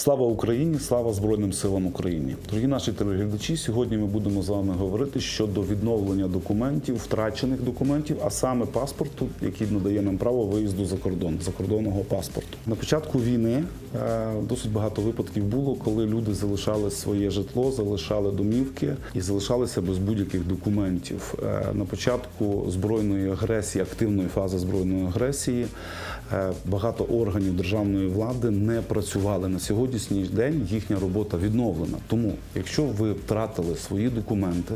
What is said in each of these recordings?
Слава Україні! Слава Збройним силам України! Дорогі наші телеглядачі, сьогодні ми будемо з вами говорити щодо відновлення документів, втрачених документів, а саме паспорту, який надає нам право виїзду за кордон, закордонного паспорту. На початку війни е, досить багато випадків було, коли люди залишали своє житло, залишали домівки і залишалися без будь-яких документів. Е, На початку збройної агресії, активної фази збройної агресії, е, багато органів державної влади не працювали на сьогоднішній день. Їхня робота відновлена. Тому, якщо ви втратили свої документи,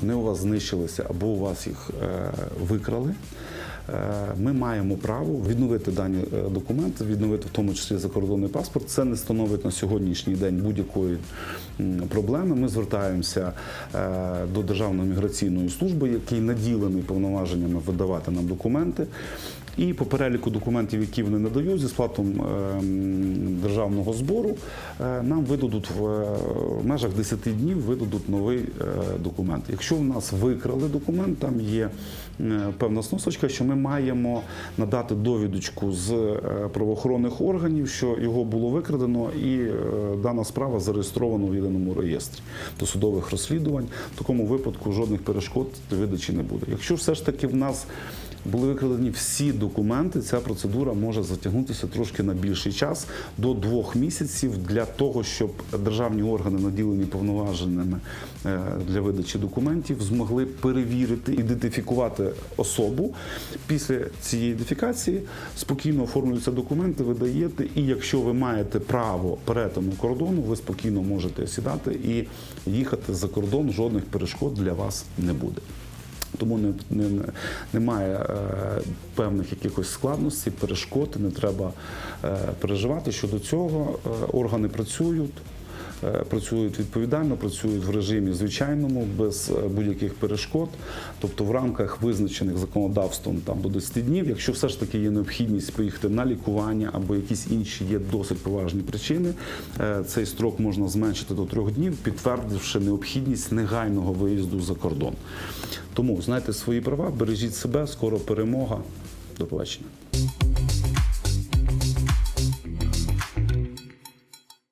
вони у вас знищилися або у вас їх е, викрали. Е, Ми маємо право відновити дані е, документи, відновити в тому числі закордонний паспорт. Це не становить на сьогоднішній день будь-якої проблеми. Ми звертаємося е, до Державної міграційної служби, який наділений повноваженнями видавати нам документи. І по переліку документів, які вони надають зі сплатом державного збору, нам видадуть в межах 10 днів видадуть новий документ. Якщо в нас викрали документ, там є певна сносочка, що ми маємо надати довідочку з е, правоохоронних органів, що його було викрадено, і е, дана справа зареєстрована в єдиному реєстрі досудових розслідувань. В такому випадку жодних перешкод видачі не буде. Якщо все ж таки в нас були викрадені всі документи. Ця процедура може затягнутися трошки на більший час до двох місяців для того, щоб державні органи, наділені повноваженими е, для видачі документів, змогли перевірити, ідентифікувати особу. Після цієї ідентифікації спокійно оформлюються документи, видаєте, і якщо ви маєте право перетину кордону, ви спокійно можете сідати і їхати за кордон. Жодних перешкод для вас не буде. Тому не, не, немає е, певних якихось складностей, перешкод, не треба е, переживати щодо цього. Е, органи працюють. Е, Працюють відповідально, працюють в режимі звичайному, без е, будь-яких перешкод, тобто в рамках визначених законодавством там до 10 днів. Якщо все ж таки є необхідність поїхати на лікування або якісь інші є досить поважні причини, е, цей строк можна зменшити до трьох днів, підтвердивши необхідність негайного виїзду за кордон. Тому знайте свої права, бережіть себе, скоро перемога. До побачення.